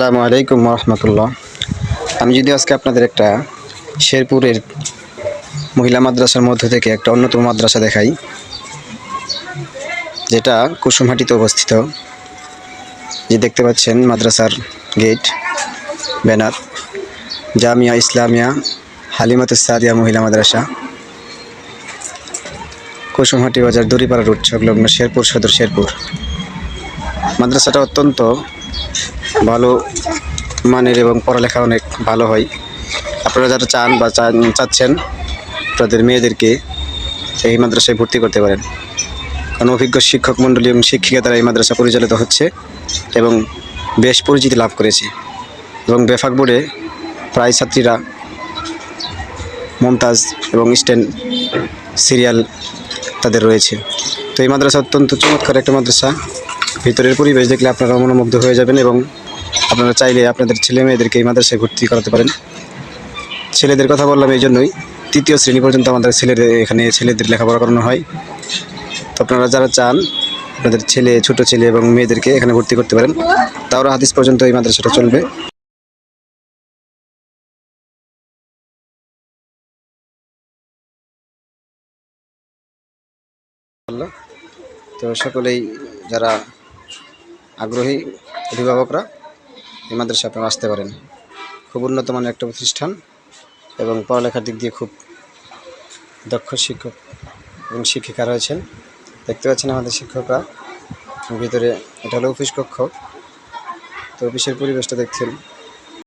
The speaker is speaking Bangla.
আসসালামু আলাইকুম রহমতুল্লাহ আমি যদি আজকে আপনাদের একটা শেরপুরের মহিলা মাদ্রাসার মধ্য থেকে একটা অন্যতম মাদ্রাসা দেখাই, যেটা কুসুমহাটিতে অবস্থিত, যে দেখতে পাচ্ছেন মাদ্রাসার গেট, ব্যানার, জামিয়া ইসলামিয়া হালিমাত সাদিয়া মহিলা মাদ্রাসা। কুসুমহাটি বাজার দড়িপাড়া রুট সংলগ্ন শেরপুর সদর শেরপুর। মাদ্রাসাটা অত্যন্ত ভালো মানের এবং পড়ালেখা অনেক ভালো হয়। আপনারা যারা চান বা চাচ্ছেন তাদের মেয়েদেরকে এই মাদ্রাসায় ভর্তি করতে পারেন। কারণ অভিজ্ঞ শিক্ষক মণ্ডলী এবং শিক্ষিকা দ্বারা এই মাদ্রাসা পরিচালিত হচ্ছে এবং বেশ পরিচিতি লাভ করেছে। এবং বেফাক বোর্ডে প্রায় ছাত্রীরা মমতাজ এবং স্ট্যান্ড সিরিয়াল তাদের রয়েছে। তো এই মাদ্রাসা অত্যন্ত চমৎকার একটা মাদ্রাসা। ভিতরের পরিবেশ দেখলে আপনারা মনোমুগ্ধ হয়ে যাবেন এবং আপনারা চাইলে আপনাদের ছেলে মেয়েদেরকে এই মাদ্রাসায় ভর্তি করাতে পারেন। ছেলেদের কথা বললাম এই জন্যই। তৃতীয় শ্রেণি পর্যন্ত আমাদের ছেলেদের এখানে ছেলেদের লেখাপড়া করানো হয়। তো আপনারা যারা চান, আপনাদের ছেলে, ছোট ছেলে এবং মেয়েদেরকে এখানে ভর্তি করতে পারেন। তাওরা হাদিস পর্যন্ত এই মাদ্রাসাটা চলবে। তো সকলেই যারা আগ্রহী অভিভাবকরা এই মাদ্রাসা আপনারা আসতে পারেন। খুব উন্নত মানের একটা প্রতিষ্ঠান এবং পড়ালেখার দিক দিয়ে খুব দক্ষ শিক্ষক এবং শিক্ষিকা রয়েছেন। দেখতে পাচ্ছেন আমাদের শিক্ষকরা। ভিতরে এটা হলো অফিস কক্ষ। তো অফিসের পরিবেশটা দেখছেন।